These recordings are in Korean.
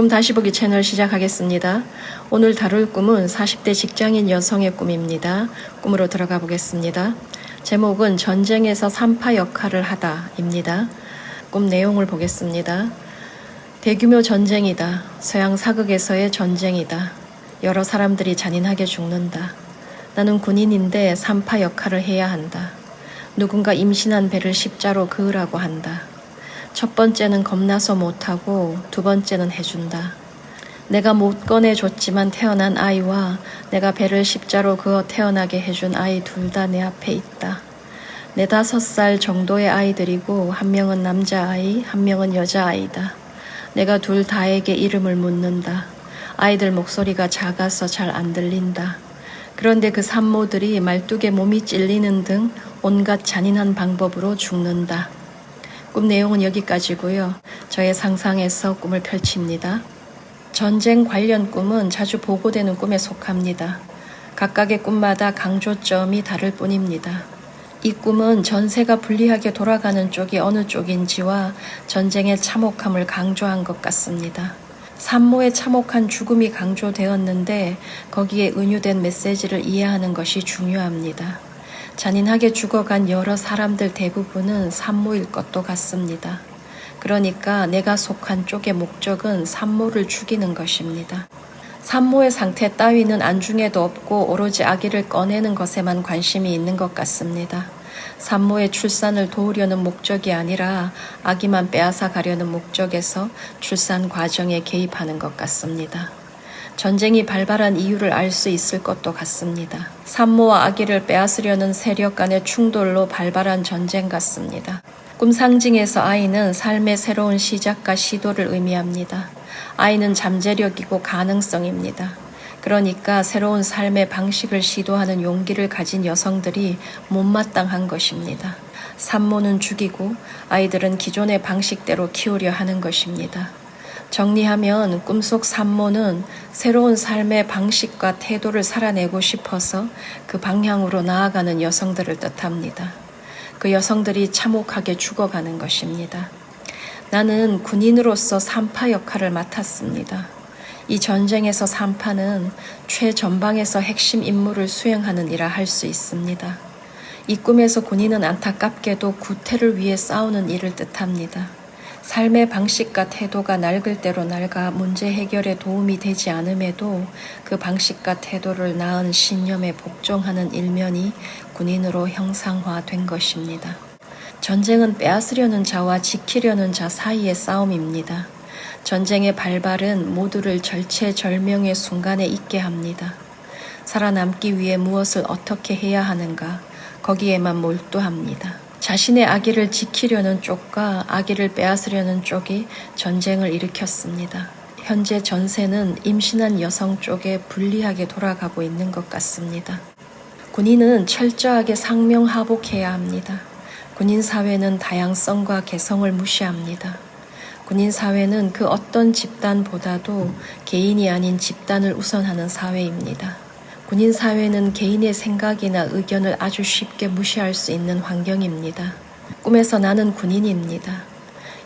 꿈 다시 보기 채널 시작하겠습니다. 오늘 다룰 꿈은 40대 직장인 여성의 꿈입니다. 꿈으로 들어가 보겠습니다. 제목은 전쟁에서 산파 역할을 하다입니다. 꿈 내용을 보겠습니다. 대규모 전쟁이다. 서양 사극에서의 전쟁이다. 여러 사람들이 잔인하게 죽는다. 나는 군인인데 산파 역할을 해야 한다. 누군가 임신한 배를 십자로 그으라고 한다. 첫 번째는 겁나서 못하고 두 번째는 해준다. 내가 못 꺼내줬지만 태어난 아이와 내가 배를 십자로 그어 태어나게 해준 아이 둘 다 내 앞에 있다. 네다섯 살 정도의 아이들이고 한 명은 남자아이, 한 명은 여자아이다. 내가 둘 다에게 이름을 묻는다. 아이들 목소리가 작아서 잘 안 들린다. 그런데 그 산모들이 말뚝에 몸이 찔리는 등 온갖 잔인한 방법으로 죽는다. 꿈 내용은 여기까지고요. 저의 상상에서 꿈을 펼칩니다. 전쟁 관련 꿈은 자주 보고되는 꿈에 속합니다. 각각의 꿈마다 강조점이 다를 뿐입니다. 이 꿈은 전세가 불리하게 돌아가는 쪽이 어느 쪽인지와 전쟁의 참혹함을 강조한 것 같습니다. 산모의 참혹한 죽음이 강조되었는데 거기에 은유된 메시지를 이해하는 것이 중요합니다. 잔인하게 죽어간 여러 사람들 대부분은 산모일 것도 같습니다. 그러니까 내가 속한 쪽의 목적은 산모를 죽이는 것입니다. 산모의 상태 따위는 안중에도 없고 오로지 아기를 꺼내는 것에만 관심이 있는 것 같습니다. 산모의 출산을 도우려는 목적이 아니라 아기만 빼앗아 가려는 목적에서 출산 과정에 개입하는 것 같습니다. 전쟁이 발발한 이유를 알 수 있을 것도 같습니다. 산모와 아기를 빼앗으려는 세력 간의 충돌로 발발한 전쟁 같습니다. 꿈 상징에서 아이는 삶의 새로운 시작과 시도를 의미합니다. 아이는 잠재력이고 가능성입니다. 그러니까 새로운 삶의 방식을 시도하는 용기를 가진 여성들이 못마땅한 것입니다. 산모는 죽이고 아이들은 기존의 방식대로 키우려 하는 것입니다. 정리하면 꿈속 산모는 새로운 삶의 방식과 태도를 살아내고 싶어서 그 방향으로 나아가는 여성들을 뜻합니다. 그 여성들이 참혹하게 죽어가는 것입니다. 나는 군인으로서 산파 역할을 맡았습니다. 이 전쟁에서 산파는 최전방에서 핵심 임무를 수행하는 이라 할 수 있습니다. 이 꿈에서 군인은 안타깝게도 구태를 위해 싸우는 일을 뜻합니다. 삶의 방식과 태도가 낡을 대로 낡아 문제 해결에 도움이 되지 않음에도 그 방식과 태도를 낳은 신념에 복종하는 일면이 군인으로 형상화된 것입니다. 전쟁은 빼앗으려는 자와 지키려는 자 사이의 싸움입니다. 전쟁의 발발은 모두를 절체절명의 순간에 있게 합니다. 살아남기 위해 무엇을 어떻게 해야 하는가 거기에만 몰두합니다. 자신의 아기를 지키려는 쪽과 아기를 빼앗으려는 쪽이 전쟁을 일으켰습니다. 현재 전세는 임신한 여성 쪽에 불리하게 돌아가고 있는 것 같습니다. 군인은 철저하게 상명하복해야 합니다. 군인 사회는 다양성과 개성을 무시합니다. 군인 사회는 그 어떤 집단보다도 개인이 아닌 집단을 우선하는 사회입니다. 군인 사회는 개인의 생각이나 의견을 아주 쉽게 무시할 수 있는 환경입니다. 꿈에서 나는 군인입니다.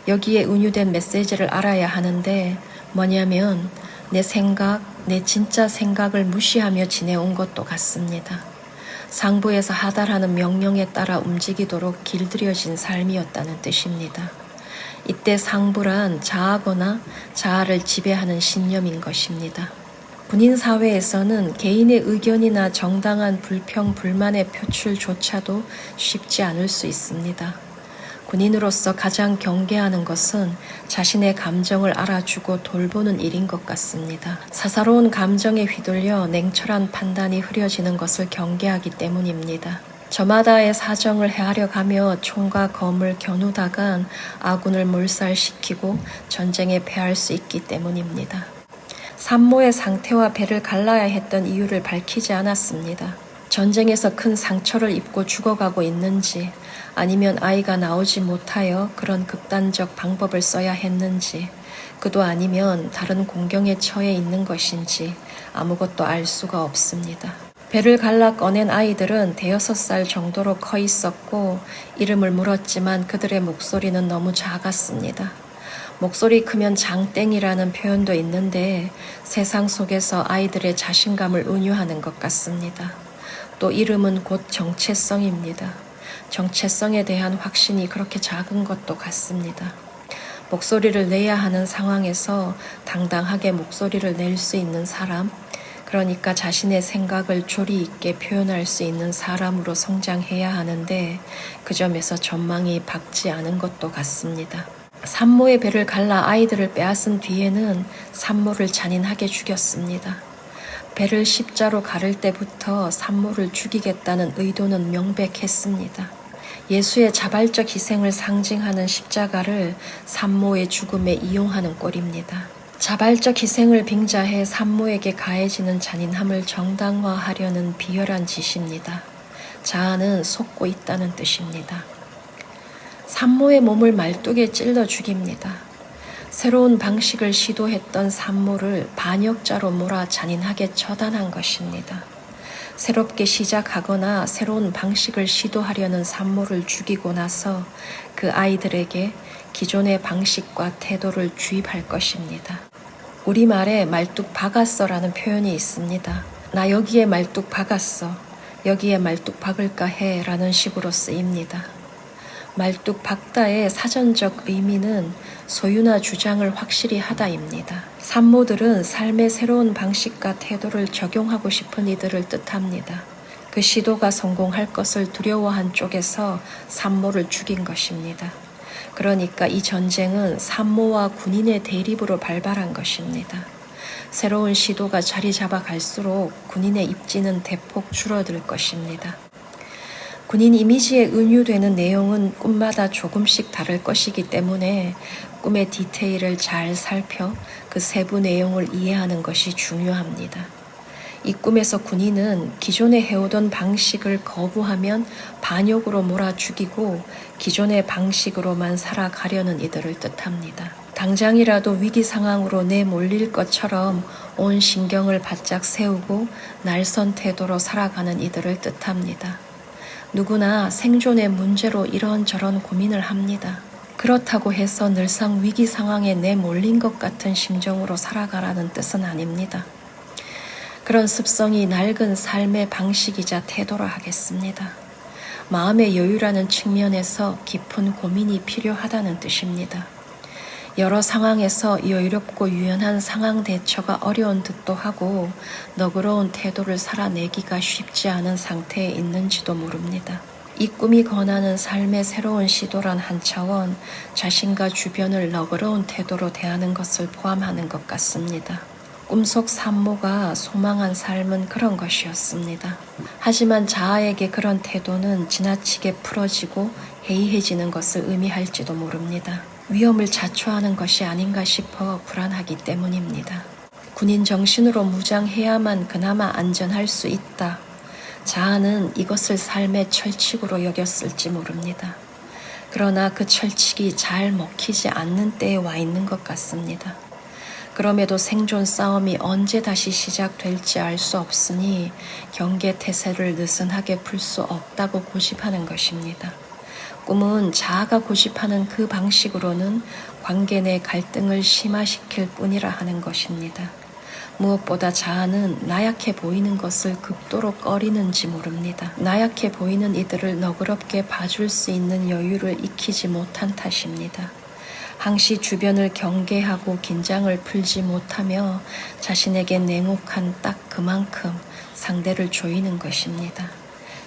여기에 은유된 메시지를 알아야 하는데 뭐냐면 내 생각, 내 진짜 생각을 무시하며 지내온 것도 같습니다. 상부에서 하달하는 명령에 따라 움직이도록 길들여진 삶이었다는 뜻입니다. 이때 상부란 자아거나 자아를 지배하는 신념인 것입니다. 군인 사회에서는 개인의 의견이나 정당한 불평, 불만의 표출조차도 쉽지 않을 수 있습니다. 군인으로서 가장 경계하는 것은 자신의 감정을 알아주고 돌보는 일인 것 같습니다. 사사로운 감정에 휘둘려 냉철한 판단이 흐려지는 것을 경계하기 때문입니다. 저마다의 사정을 헤아려 가며 총과 검을 겨누다간 아군을 몰살시키고 전쟁에 패할 수 있기 때문입니다. 산모의 상태와 배를 갈라야 했던 이유를 밝히지 않았습니다. 전쟁에서 큰 상처를 입고 죽어가고 있는지 아니면 아이가 나오지 못하여 그런 극단적 방법을 써야 했는지 그도 아니면 다른 공경에 처해 있는 것인지 아무것도 알 수가 없습니다. 배를 갈라 꺼낸 아이들은 대여섯 살 정도로 커 있었고 이름을 물었지만 그들의 목소리는 너무 작았습니다. 목소리 크면 장땡이라는 표현도 있는데 세상 속에서 아이들의 자신감을 은유하는 것 같습니다. 또 이름은 곧 정체성입니다. 정체성에 대한 확신이 그렇게 작은 것도 같습니다. 목소리를 내야 하는 상황에서 당당하게 목소리를 낼 수 있는 사람, 그러니까 자신의 생각을 조리 있게 표현할 수 있는 사람으로 성장해야 하는데 그 점에서 전망이 밝지 않은 것도 같습니다. 산모의 배를 갈라 아이들을 빼앗은 뒤에는 산모를 잔인하게 죽였습니다. 배를 십자로 가를 때부터 산모를 죽이겠다는 의도는 명백했습니다. 예수의 자발적 희생을 상징하는 십자가를 산모의 죽음에 이용하는 꼴입니다. 자발적 희생을 빙자해 산모에게 가해지는 잔인함을 정당화하려는 비열한 짓입니다. 자아는 속고 있다는 뜻입니다. 산모의 몸을 말뚝에 찔러 죽입니다. 새로운 방식을 시도했던 산모를 반역자로 몰아 잔인하게 처단한 것입니다. 새롭게 시작하거나 새로운 방식을 시도하려는 산모를 죽이고 나서 그 아이들에게 기존의 방식과 태도를 주입할 것입니다. 우리말에 말뚝 박았어라는 표현이 있습니다. 나 여기에 말뚝 박았어. 여기에 말뚝 박을까 해 라는 식으로 쓰입니다. 말뚝 박다의 사전적 의미는 소유나 주장을 확실히 하다입니다. 산모들은 삶의 새로운 방식과 태도를 적용하고 싶은 이들을 뜻합니다. 그 시도가 성공할 것을 두려워한 쪽에서 산모를 죽인 것입니다. 그러니까 이 전쟁은 산모와 군인의 대립으로 발발한 것입니다. 새로운 시도가 자리 잡아 갈수록 군인의 입지는 대폭 줄어들 것입니다. 군인 이미지에 은유되는 내용은 꿈마다 조금씩 다를 것이기 때문에 꿈의 디테일을 잘 살펴 그 세부 내용을 이해하는 것이 중요합니다. 이 꿈에서 군인은 기존에 해오던 방식을 거부하면 반역으로 몰아 죽이고 기존의 방식으로만 살아가려는 이들을 뜻합니다. 당장이라도 위기 상황으로 내몰릴 것처럼 온 신경을 바짝 세우고 날선 태도로 살아가는 이들을 뜻합니다. 누구나 생존의 문제로 이런저런 고민을 합니다. 그렇다고 해서 늘상 위기 상황에 내몰린 것 같은 심정으로 살아가라는 뜻은 아닙니다. 그런 습성이 낡은 삶의 방식이자 태도라 하겠습니다. 마음의 여유라는 측면에서 깊은 고민이 필요하다는 뜻입니다. 여러 상황에서 여유롭고 유연한 상황 대처가 어려운 듯도 하고 너그러운 태도를 살아내기가 쉽지 않은 상태에 있는지도 모릅니다. 이 꿈이 권하는 삶의 새로운 시도란 한 차원 자신과 주변을 너그러운 태도로 대하는 것을 포함하는 것 같습니다. 꿈속 산모가 소망한 삶은 그런 것이었습니다. 하지만 자아에게 그런 태도는 지나치게 풀어지고 해이해지는 것을 의미할지도 모릅니다. 위험을 자초하는 것이 아닌가 싶어 불안하기 때문입니다. 군인 정신으로 무장해야만 그나마 안전할 수 있다. 자아는 이것을 삶의 철칙으로 여겼을지 모릅니다. 그러나 그 철칙이 잘 먹히지 않는 때에 와 있는 것 같습니다. 그럼에도 생존 싸움이 언제 다시 시작될지 알 수 없으니 경계 태세를 느슨하게 풀 수 없다고 고집하는 것입니다. 꿈은 자아가 고집하는 그 방식으로는 관계 내 갈등을 심화시킬 뿐이라 하는 것입니다. 무엇보다 자아는 나약해 보이는 것을 극도로 꺼리는지 모릅니다. 나약해 보이는 이들을 너그럽게 봐줄 수 있는 여유를 익히지 못한 탓입니다. 항시 주변을 경계하고 긴장을 풀지 못하며 자신에게 냉혹한 딱 그만큼 상대를 조이는 것입니다.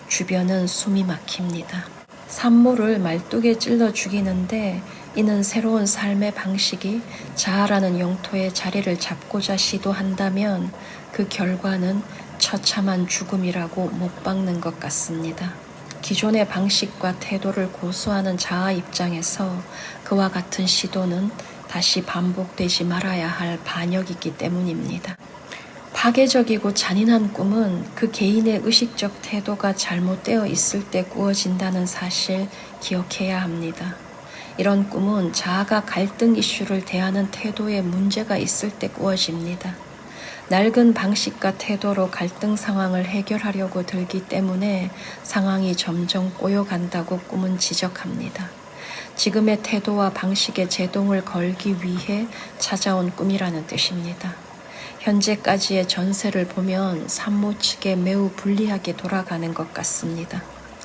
주변은 숨이 막힙니다. 산모를 말뚝에 찔러 죽이는데 이는 새로운 삶의 방식이 자아라는 영토에 자리를 잡고자 시도한다면 그 결과는 처참한 죽음이라고 못 박는 것 같습니다. 기존의 방식과 태도를 고수하는 자아 입장에서 그와 같은 시도는 다시 반복되지 말아야 할 반역이기 때문입니다. 파괴적이고 잔인한 꿈은 그 개인의 의식적 태도가 잘못되어 있을 때 꾸어진다는 사실 기억해야 합니다. 이런 꿈은 자아가 갈등 이슈를 대하는 태도에 문제가 있을 때 꾸어집니다. 낡은 방식과 태도로 갈등 상황을 해결하려고 들기 때문에 상황이 점점 꼬여간다고 꿈은 지적합니다. 지금의 태도와 방식에 제동을 걸기 위해 찾아온 꿈이라는 뜻입니다. 현재까지의 전세를 보면 산모 측에 매우 불리하게 돌아가는 것 같습니다.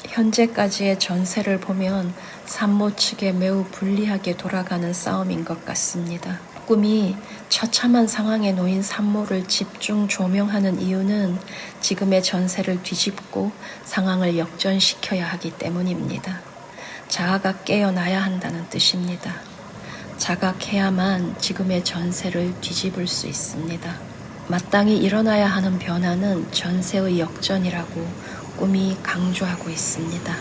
현재까지의 전세를 보면 산모 측에 매우 불리하게 돌아가는 싸움인 것 같습니다. 꿈이 처참한 상황에 놓인 산모를 집중 조명하는 이유는 지금의 전세를 뒤집고 상황을 역전시켜야 하기 때문입니다. 자아가 깨어나야 한다는 뜻입니다. 자각해야만 지금의 전세를 뒤집을 수 있습니다. 마땅히 일어나야 하는 변화는 전세의 역전이라고 꿈이 강조하고 있습니다.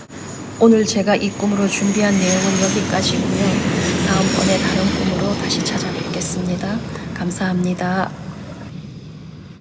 오늘 제가 이 꿈으로 준비한 내용은 여기까지고요. 다음번에 다른 꿈으로 다시 찾아뵙겠습니다. 감사합니다.